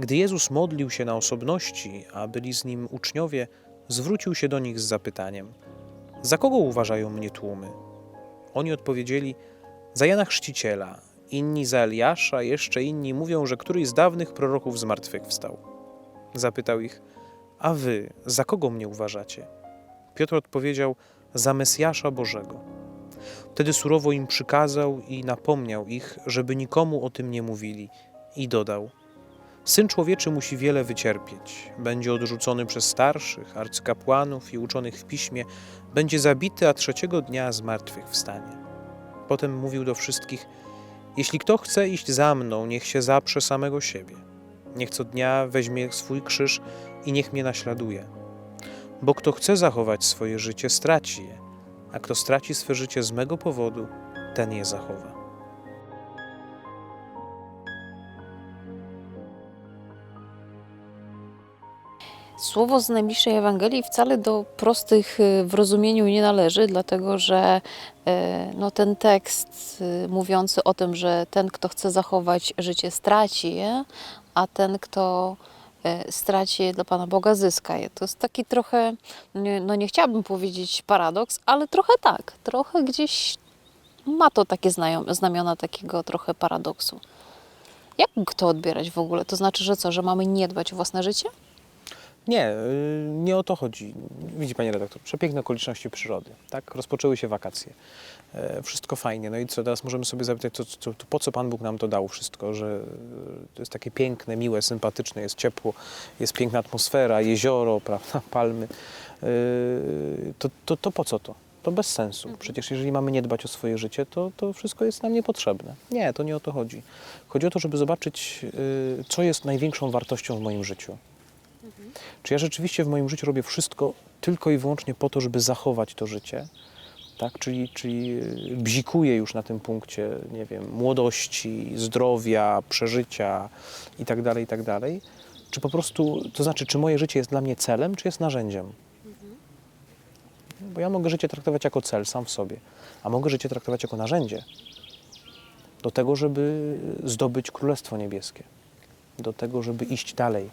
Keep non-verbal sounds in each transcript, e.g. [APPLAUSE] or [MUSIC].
Gdy Jezus modlił się na osobności, a byli z nim uczniowie, zwrócił się do nich z zapytaniem: Za kogo uważają mnie tłumy? Oni odpowiedzieli: Za Jana Chrzciciela, inni za Eliasza, jeszcze inni mówią, że któryś z dawnych proroków zmartwychwstał. Zapytał ich: A wy, za kogo mnie uważacie? Piotr odpowiedział: Za Mesjasza Bożego. Wtedy surowo im przykazał i napomniał ich, żeby nikomu o tym nie mówili, i dodał: Syn człowieczy musi wiele wycierpieć. Będzie odrzucony przez starszych, arcykapłanów i uczonych w piśmie, będzie zabity, a trzeciego dnia z martwych wstanie. Potem mówił do wszystkich: Jeśli kto chce iść za mną, niech się zaprze samego siebie. Niech co dnia weźmie swój krzyż i niech mnie naśladuje. Bo kto chce zachować swoje życie, straci je, a kto straci swe życie z mego powodu, ten je zachowa. Słowo z najbliższej Ewangelii wcale do prostych y, w rozumieniu nie należy, dlatego że e, no, ten tekst y, mówiący o tym, że ten, kto chce zachować życie, straci je, a ten, kto straci je dla Pana Boga, zyska je. To jest taki trochę, no nie chciałabym powiedzieć paradoks, ale trochę tak, trochę gdzieś ma to takie znamiona takiego trochę paradoksu. Jak to odbierać w ogóle? To znaczy, że co, że mamy nie dbać o własne życie? Nie, y, nie o to chodzi. Widzi Pani redaktor, przepiękne okoliczności przyrody. Tak, rozpoczęły się wakacje. E, Wszystko fajnie. No i co teraz możemy sobie zapytać, co, co, to po co Pan Bóg nam to dał wszystko, że y, to jest takie piękne, miłe, sympatyczne, jest ciepło, jest piękna atmosfera, jezioro, prawda, [LAUGHS] palmy. Y, To, to, to po co to? To bez sensu. Przecież jeżeli mamy nie dbać o swoje życie, to, to wszystko jest nam niepotrzebne. Nie, to nie o to chodzi. Chodzi o to, żeby zobaczyć, y, co jest największą wartością w moim życiu. Czy ja rzeczywiście w moim życiu robię wszystko tylko i wyłącznie po to, żeby zachować to życie? Tak? Czyli, czyli y, bzikuję już na tym punkcie, nie wiem, młodości, zdrowia, przeżycia itd., itd. Czy po prostu, to znaczy, czy moje życie jest dla mnie celem, czy jest narzędziem? Bo ja mogę życie traktować jako cel sam w sobie, a mogę życie traktować jako narzędzie do tego, żeby zdobyć Królestwo Niebieskie, do tego, żeby iść dalej,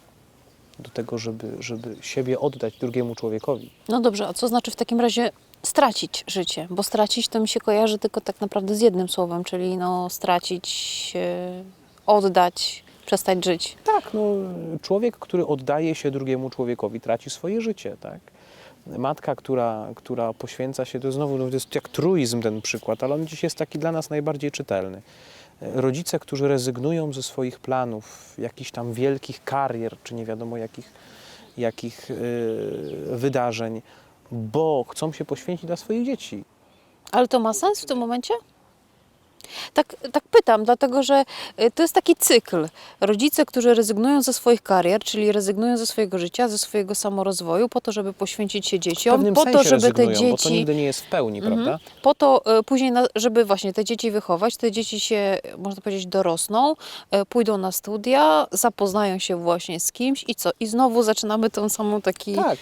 do tego, żeby, żeby siebie oddać drugiemu człowiekowi. No dobrze, a co znaczy w takim razie stracić życie? Bo stracić to mi się kojarzy tylko tak naprawdę z jednym słowem, czyli no stracić, e, oddać, przestać żyć. Tak, no, człowiek, który oddaje się drugiemu człowiekowi, traci swoje życie, tak? Matka, która, która poświęca się, to znowu no, to jest jak truizm ten przykład, ale on dziś jest taki dla nas najbardziej czytelny. Rodzice, którzy rezygnują ze swoich planów, jakichś tam wielkich karier, czy nie wiadomo jakich, jakich yy, wydarzeń, bo chcą się poświęcić dla swoich dzieci. Ale to ma sens w tym momencie? Tak, tak pytam, dlatego że y, to jest taki cykl. Rodzice, którzy rezygnują ze swoich karier, czyli rezygnują ze swojego życia, ze swojego samorozwoju, po to, żeby poświęcić się dzieciom, po to, żeby te rezygnują, bo to dzieci. nigdy nie jest w pełni, Mhm. prawda? Po to y, później, żeby właśnie te dzieci wychować, te dzieci się, można powiedzieć, dorosną, y, pójdą na studia, zapoznają się właśnie z kimś i co? I znowu zaczynamy tą samą taki... Tak,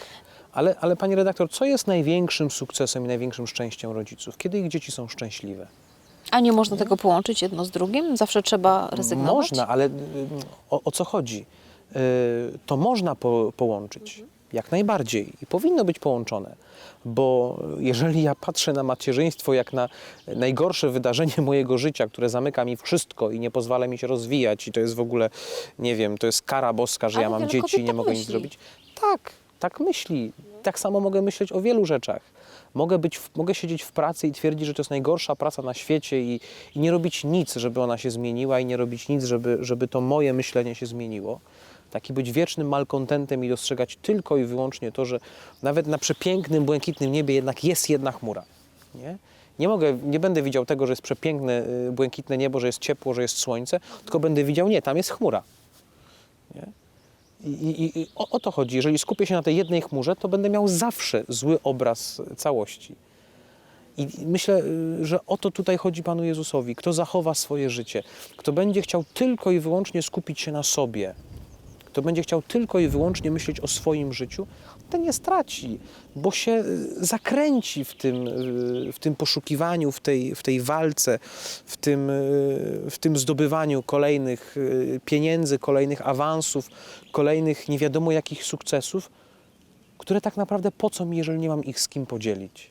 ale, ale pani redaktor, co jest największym sukcesem i największym szczęściem rodziców? Kiedy ich dzieci są szczęśliwe? A nie można tego połączyć jedno z drugim? Zawsze trzeba rezygnować? Można, ale y, o, o co chodzi? Y, To można po, połączyć. Jak najbardziej i powinno być połączone, bo jeżeli ja patrzę na macierzyństwo jak na najgorsze wydarzenie [LAUGHS] mojego życia, które zamyka mi wszystko i nie pozwala mi się rozwijać, i to jest w ogóle, nie wiem, to jest kara boska, że Ale ja mam dzieci i nie mogę nic myśli. zrobić. Tak, tak myśli. Tak samo mogę myśleć o wielu rzeczach. Mogę, być, mogę siedzieć w pracy i twierdzić, że to jest najgorsza praca na świecie i, i nie robić nic, żeby ona się zmieniła i nie robić nic, żeby, żeby to moje myślenie się zmieniło. Taki być wiecznym malkontentem i dostrzegać tylko i wyłącznie to, że nawet na przepięknym, błękitnym niebie jednak jest jedna chmura. Nie? Nie, mogę, nie będę widział tego, że jest przepiękne, y, błękitne niebo, że jest ciepło, że jest słońce, tylko będę widział, nie, tam jest chmura. Nie? I, i, i o, o to chodzi. Jeżeli skupię się na tej jednej chmurze, to będę miał zawsze zły obraz całości. I myślę, y, że o to tutaj chodzi Panu Jezusowi. Kto zachowa swoje życie, kto będzie chciał tylko i wyłącznie skupić się na sobie, kto będzie chciał tylko i wyłącznie myśleć o swoim życiu, ten nie straci, bo się y, zakręci w tym, y, w tym poszukiwaniu, w tej, w tej walce, w tym, y, w tym zdobywaniu kolejnych pieniędzy, kolejnych awansów, kolejnych nie wiadomo jakich sukcesów, które tak naprawdę po co mi, jeżeli nie mam ich z kim podzielić?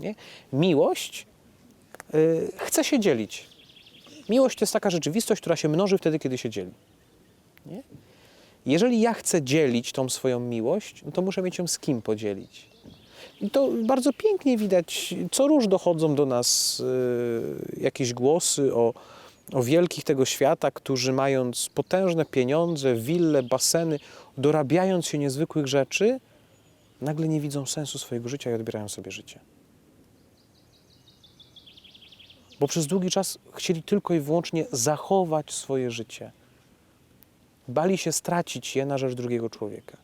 Nie? Miłość y, chce się dzielić. Miłość to jest taka rzeczywistość, która się mnoży wtedy, kiedy się dzieli. Nie? Jeżeli ja chcę dzielić tą swoją miłość, no to muszę mieć ją z kim podzielić. I to bardzo pięknie widać, co róż dochodzą do nas y, jakieś głosy o, o wielkich tego świata, którzy mając potężne pieniądze, wille, baseny, dorabiając się niezwykłych rzeczy, nagle nie widzą sensu swojego życia i odbierają sobie życie. Bo przez długi czas chcieli tylko i wyłącznie zachować swoje życie. Bali się stracić je na rzecz drugiego człowieka.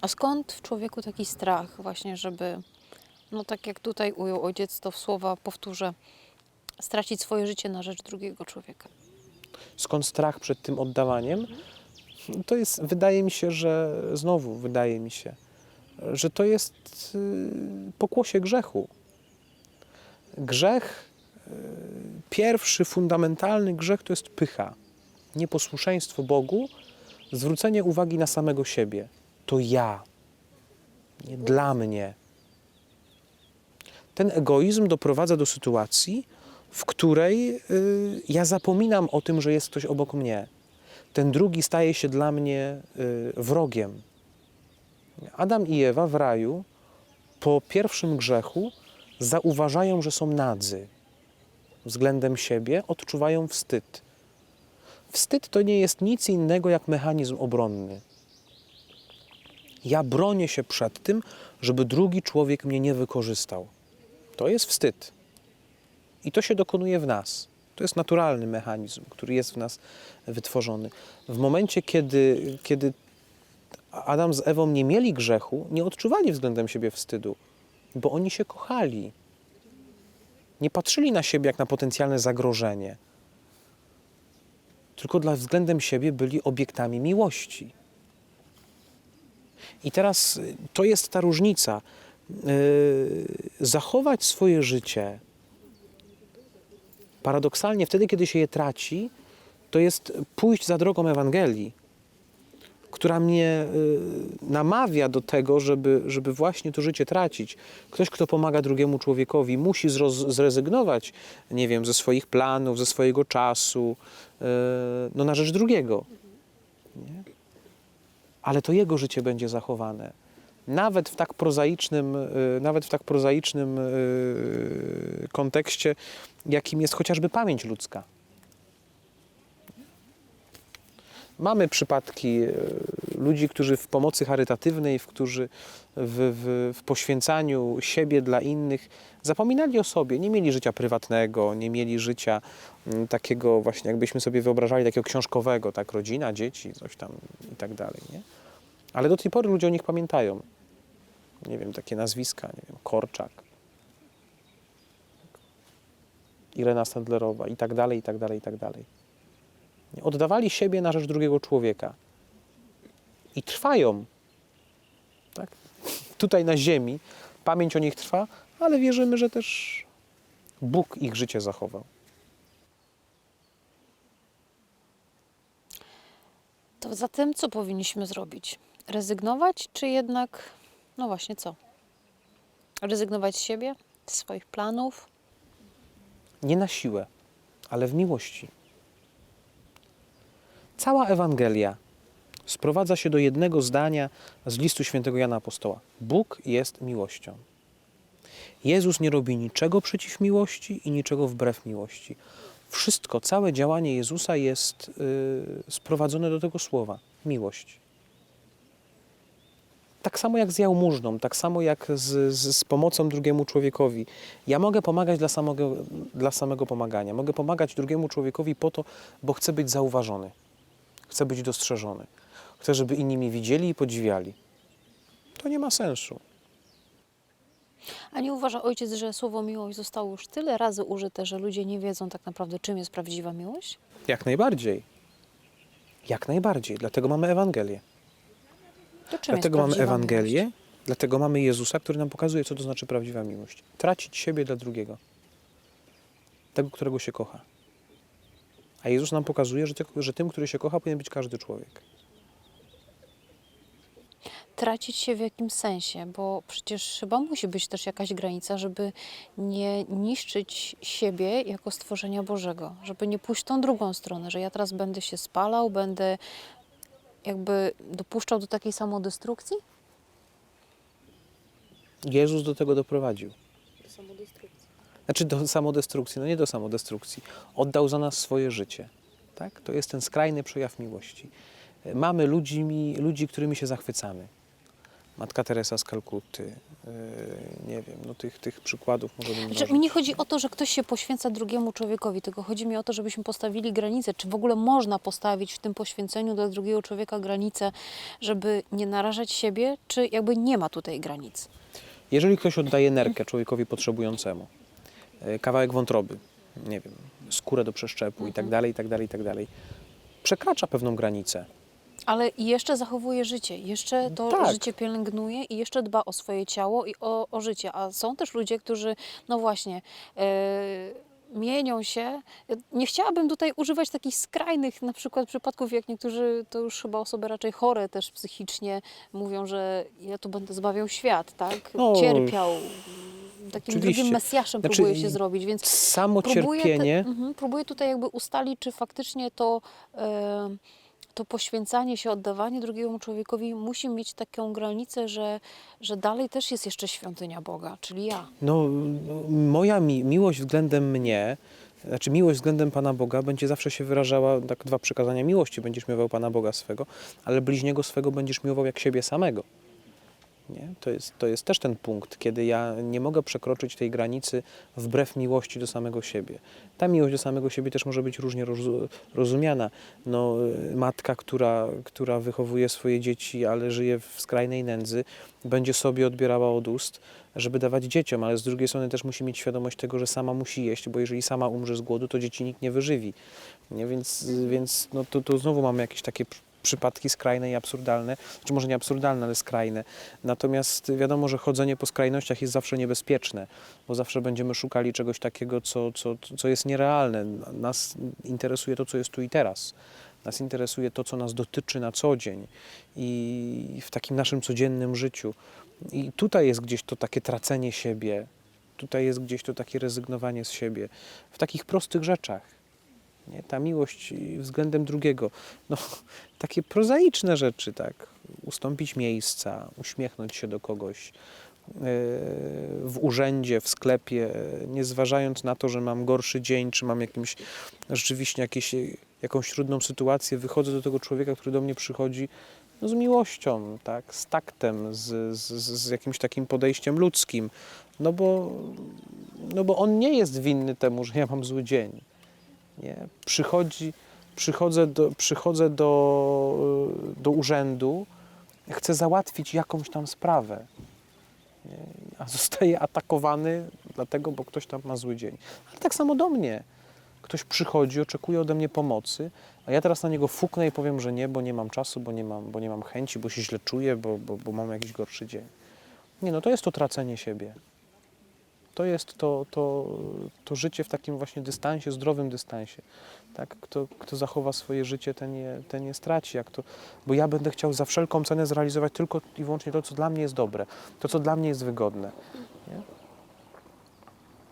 A skąd w człowieku taki strach właśnie, żeby, no tak jak tutaj ujął ojciec, to w słowa powtórzę, stracić swoje życie na rzecz drugiego człowieka? Skąd strach przed tym oddawaniem? To jest, wydaje mi się, że znowu wydaje mi się, że to jest y, pokłosie grzechu. Grzech, y, pierwszy fundamentalny grzech to jest pycha, nieposłuszeństwo Bogu, zwrócenie uwagi na samego siebie. To ja, nie dla mnie. Ten egoizm doprowadza do sytuacji, w której y, ja zapominam o tym, że jest ktoś obok mnie. Ten drugi staje się dla mnie y, wrogiem. Adam i Ewa w raju po pierwszym grzechu zauważają, że są nadzy względem siebie, odczuwają wstyd. Wstyd to nie jest nic innego jak mechanizm obronny. Ja bronię się przed tym, żeby drugi człowiek mnie nie wykorzystał. To jest wstyd. I to się dokonuje w nas. To jest naturalny mechanizm, który jest w nas wytworzony. W momencie, kiedy, kiedy Adam z Ewą nie mieli grzechu, nie odczuwali względem siebie wstydu, bo oni się kochali. Nie patrzyli na siebie jak na potencjalne zagrożenie, tylko dla względem siebie byli obiektami miłości. I teraz y, to jest ta różnica. Yy, zachować swoje życie paradoksalnie wtedy, kiedy się je traci, to jest pójść za drogą Ewangelii, która mnie y, namawia do tego, żeby, żeby właśnie to życie tracić. Ktoś, kto pomaga drugiemu człowiekowi, musi zrezygnować, nie wiem, ze swoich planów, ze swojego czasu, y, no na rzecz drugiego. Nie? Ale to jego życie będzie zachowane. Nawet w tak prozaicznym, y, nawet w tak prozaicznym kontekście, jakim jest chociażby pamięć ludzka. Mamy przypadki e, ludzi, którzy w pomocy charytatywnej, w, którzy w, w, w poświęcaniu siebie dla innych zapominali o sobie, nie mieli życia prywatnego, nie mieli życia mm, takiego właśnie, jakbyśmy sobie wyobrażali, takiego książkowego, tak, rodzina, dzieci, coś tam i tak dalej, nie? Ale do tej pory ludzie o nich pamiętają. Nie wiem, takie nazwiska, nie wiem, Korczak, Irena Sandlerowa i tak dalej, i tak dalej, i tak dalej. Oddawali siebie na rzecz drugiego człowieka. I trwają. Tak? Tutaj na ziemi pamięć o nich trwa, ale wierzymy, że też Bóg ich życie zachował. To zatem co powinniśmy zrobić? Rezygnować, czy jednak, no właśnie co? Rezygnować z siebie, z swoich planów? Nie na siłę, ale w miłości. Cała Ewangelia sprowadza się do jednego zdania z listu świętego Jana Apostoła. Bóg jest miłością. Jezus nie robi niczego przeciw miłości i niczego wbrew miłości. Wszystko, całe działanie Jezusa jest y, sprowadzone do tego słowa miłość. Tak samo jak z jałmużną, tak samo jak z, z, z pomocą drugiemu człowiekowi. Ja mogę pomagać dla samego, dla samego pomagania. Mogę pomagać drugiemu człowiekowi po to, bo chcę być zauważony. Chcę być dostrzeżony. Chcę, żeby inni mnie widzieli i podziwiali. To nie ma sensu. A nie uważa ojciec, że słowo miłość zostało już tyle razy użyte, że ludzie nie wiedzą tak naprawdę, czym jest prawdziwa miłość? Jak najbardziej. Jak najbardziej. Dlatego mamy Ewangelię. To czym Dlatego jest mamy Ewangelię, miłość? dlatego mamy Jezusa, który nam pokazuje, co to znaczy prawdziwa miłość. Tracić siebie dla drugiego. Tego, którego się kocha. A Jezus nam pokazuje, że, ty, że tym, który się kocha, powinien być każdy człowiek. Tracić się w jakim sensie? Bo przecież chyba musi być też jakaś granica, żeby nie niszczyć siebie jako stworzenia Bożego, żeby nie pójść tą drugą stronę, że ja teraz będę się spalał, będę jakby dopuszczał do takiej samodestrukcji? Jezus do tego doprowadził. Znaczy do samodestrukcji, no nie do samodestrukcji. Oddał za nas swoje życie. Tak? To jest ten skrajny przejaw miłości. Mamy ludzi, ludzi którymi się zachwycamy. Matka Teresa z Kalkuty, yy, nie wiem, no tych, tych przykładów możemy Znaczy, mnożyć. mi nie chodzi o to, że ktoś się poświęca drugiemu człowiekowi, tylko chodzi mi o to, żebyśmy postawili granicę. Czy w ogóle można postawić w tym poświęceniu dla drugiego człowieka granicę, żeby nie narażać siebie, czy jakby nie ma tutaj granic? Jeżeli ktoś oddaje nerkę człowiekowi potrzebującemu, e, kawałek wątroby, nie wiem, skórę do przeszczepu i tak dalej, i tak dalej, i tak dalej, przekracza pewną granicę. Ale jeszcze zachowuje życie, jeszcze to Tak. życie pielęgnuje i jeszcze dba o swoje ciało i o, o życie. A są też ludzie, którzy, no właśnie, e, mienią się. Nie chciałabym tutaj używać takich skrajnych na przykład przypadków, jak niektórzy, to już chyba osoby raczej chore też psychicznie, mówią, że ja tu będę zbawiał świat, tak? No, Cierpiał. Takim oczywiście. drugim Mesjaszem Znaczy, próbuje się zrobić, więc Samo próbuję, te, cierpienie, mhm, próbuję tutaj jakby ustalić, czy faktycznie to, e, to poświęcanie się, oddawanie drugiemu człowiekowi musi mieć taką granicę, że, że dalej też jest jeszcze świątynia Boga, czyli ja. no, moja mi, miłość względem mnie, znaczy miłość względem Pana Boga będzie zawsze się wyrażała, tak dwa przykazania miłości, będziesz miłował Pana Boga swego, ale bliźniego swego będziesz miłował jak siebie samego. Nie? To, jest, to jest też ten punkt, kiedy ja nie mogę przekroczyć tej granicy wbrew miłości do samego siebie. Ta miłość do samego siebie też może być różnie rozu- rozumiana. No, y, matka, która, która wychowuje swoje dzieci, ale żyje w skrajnej nędzy, będzie sobie odbierała od ust, żeby dawać dzieciom, ale z drugiej strony też musi mieć świadomość tego, że sama musi jeść, bo jeżeli sama umrze z głodu, to dzieci nikt nie wyżywi. Nie? Więc, więc no, to, to znowu mamy jakieś takie przypadki skrajne i absurdalne, czy może nie absurdalne, ale skrajne. Natomiast wiadomo, że chodzenie po skrajnościach jest zawsze niebezpieczne, bo zawsze będziemy szukali czegoś takiego, co, co, co jest nierealne. Nas interesuje to, co jest tu i teraz. Nas interesuje to, co nas dotyczy na co dzień i w takim naszym codziennym życiu. I tutaj jest gdzieś to takie tracenie siebie, tutaj jest gdzieś to takie rezygnowanie z siebie w takich prostych rzeczach. Nie? Ta miłość względem drugiego. No, [LAUGHS] takie prozaiczne rzeczy, tak. Ustąpić miejsca, uśmiechnąć się do kogoś yy, w urzędzie, w sklepie, nie zważając na to, że mam gorszy dzień, czy mam jakimś, rzeczywiście jakieś, jakąś trudną sytuację, wychodzę do tego człowieka, który do mnie przychodzi no, z miłością, tak, z taktem, z, z, z jakimś takim podejściem ludzkim, no bo, no bo on nie jest winny temu, że ja mam zły dzień. Nie? Przychodzi, przychodzę, do, przychodzę do, do urzędu, chcę załatwić jakąś tam sprawę, nie? a [LAUGHS] zostaję atakowany dlatego, bo ktoś tam ma zły dzień. Ale tak samo do mnie. Ktoś przychodzi, oczekuje ode mnie pomocy, a ja teraz na niego fuknę i powiem, że nie, bo nie mam czasu, bo nie mam, bo nie mam chęci, bo się źle czuję, bo, bo, bo mam jakiś gorszy dzień. Nie, no to jest to tracenie siebie. To jest to, to, to życie w takim właśnie dystansie, zdrowym dystansie. Tak? Kto, kto zachowa swoje życie, ten je, ten je straci. Jak to, bo ja będę chciał za wszelką cenę zrealizować tylko i wyłącznie to, co dla mnie jest dobre, to, co dla mnie jest wygodne. Nie?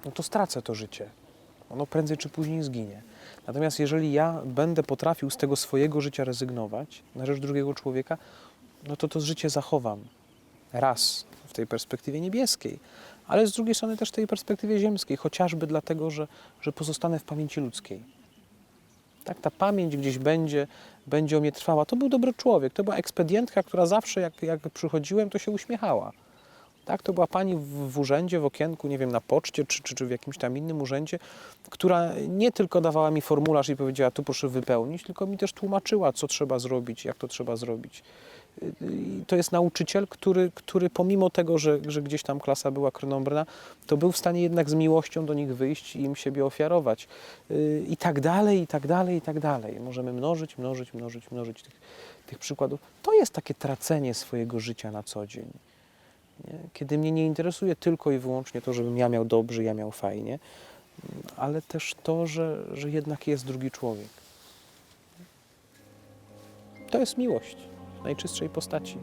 No to stracę to życie. Ono prędzej czy później zginie. Natomiast jeżeli ja będę potrafił z tego swojego życia rezygnować na rzecz drugiego człowieka, no to to życie zachowam. Raz w tej perspektywie niebieskiej, ale z drugiej strony też tej perspektywie ziemskiej, chociażby dlatego, że, że pozostanę w pamięci ludzkiej. Tak, ta pamięć gdzieś będzie, będzie o mnie trwała. To był dobry człowiek, to była ekspedientka, która zawsze jak, jak przychodziłem, to się uśmiechała. Tak, to była pani w, w urzędzie, w okienku, nie wiem, na poczcie czy, czy, czy w jakimś tam innym urzędzie, która nie tylko dawała mi formularz i powiedziała, tu proszę wypełnić, tylko mi też tłumaczyła, co trzeba zrobić, jak to trzeba zrobić. To jest nauczyciel, który, który pomimo tego, że, że gdzieś tam klasa była krnąbrna, to był w stanie jednak z miłością do nich wyjść i im siebie ofiarować. Y, I tak dalej, i tak dalej, i tak dalej. Możemy mnożyć, mnożyć, mnożyć, mnożyć tych, tych przykładów. To jest takie tracenie swojego życia na co dzień. Nie? Kiedy mnie nie interesuje tylko i wyłącznie to, żebym ja miał dobrze, ja miał fajnie, ale też to, że, że jednak jest drugi człowiek. To jest miłość najczystszej postaci.